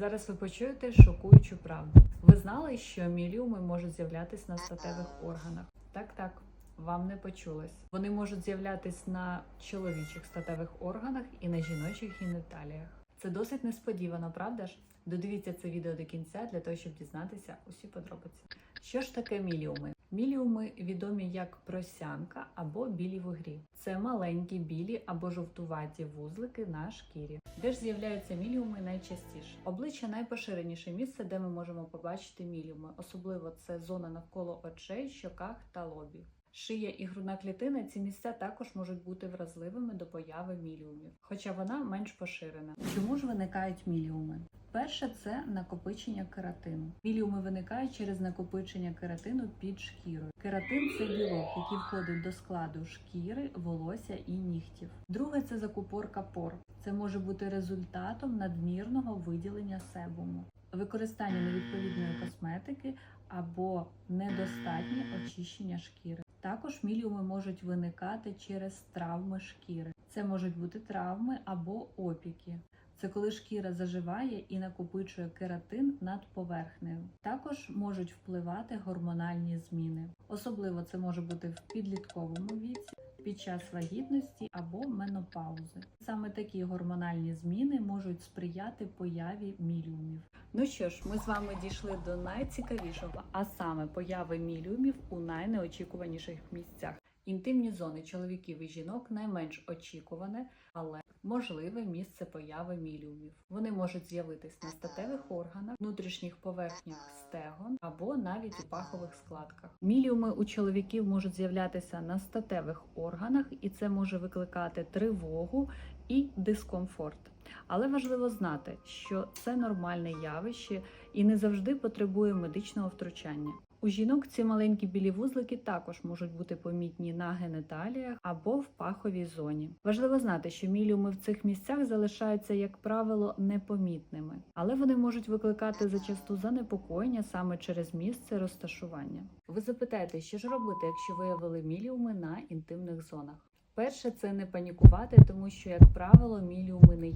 Зараз ви почуєте шокуючу правду. Ви знали, що міліуми можуть з'являтися на статевих органах? Так, так. Вам не почулось. Вони можуть з'являтись на чоловічих статевих органах і на жіночих геніталіях. Це досить несподівано, правда ж? Додивіться це відео до кінця для того, щоб дізнатися усі подробиці. Що ж таке міліуми? Міліуми відомі як просянка або білі вугрі. Це маленькі білі або жовтуваті вузлики на шкірі. Де ж з'являються міліуми найчастіше? Обличчя найпоширеніше місце, де ми можемо побачити міліуми. Особливо це зона навколо очей, щоках та лобі. Шия і грудна клітина ці місця також можуть бути вразливими до появи міліумів, хоча вона менш поширена. Чому ж виникають міліуми? Перше це накопичення кератину. Міліуми виникають через накопичення кератину під шкірою. Кератин це білок, який входить до складу шкіри, волосся і нігтів. Друге це закупорка пор. Це може бути результатом надмірного виділення себуму, використання невідповідної косметики або недостатнє очищення шкіри. Також міліуми можуть виникати через травми шкіри. Це можуть бути травми або опіки. Це коли шкіра заживає і накопичує кератин над поверхнею. Також можуть впливати гормональні зміни. Особливо це може бути в підлітковому віці, під час вагітності або менопаузи. Саме такі гормональні зміни можуть сприяти появі міліумів. Ну що ж, ми з вами дійшли до найцікавішого, а саме появи міліумів у найнеочікуваніших місцях. Інтимні зони чоловіків і жінок найменш очікуване, але можливе місце появи міліумів. Вони можуть з'явитись на статевих органах, внутрішніх поверхнях стегон або навіть у пахових складках. Міліуми у чоловіків можуть з'являтися на статевих органах, і це може викликати тривогу і дискомфорт. Але важливо знати, що це нормальне явище і не завжди потребує медичного втручання. У жінок ці маленькі білі вузлики також можуть бути помітні на геніталіях або в паховій зоні. Важливо знати, що міліуми в цих місцях залишаються, як правило, непомітними, але вони можуть викликати зачасту занепокоєння саме через місце розташування. Ви запитаєте, що ж робити, якщо виявили міліуми на інтимних зонах? Перше, це не панікувати, тому що, як правило, міліуми не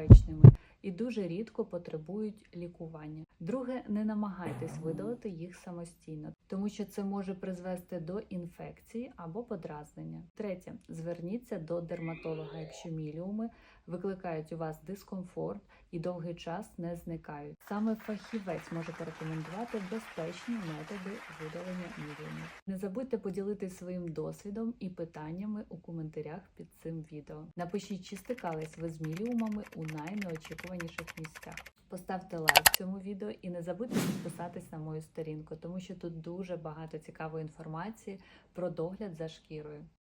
є небезпечними і дуже рідко потребують лікування. Друге, не намагайтесь видалити їх самостійно, тому що це може призвести до інфекції або подразнення. Третє, зверніться до дерматолога, якщо міліуми викликають у вас дискомфорт і довгий час не зникають. Саме фахівець може порекомендувати безпечні методи видалення міліумів. Не забудьте поділитись своїм досвідом і питаннями у коментарях під цим відео. Напишіть, чи стикались ви з міліумами у найнеочікуваніших місцях. Поставте лайк цьому відео і не забудьте підписатись на мою сторінку, тому що тут дуже багато цікавої інформації про догляд за шкірою.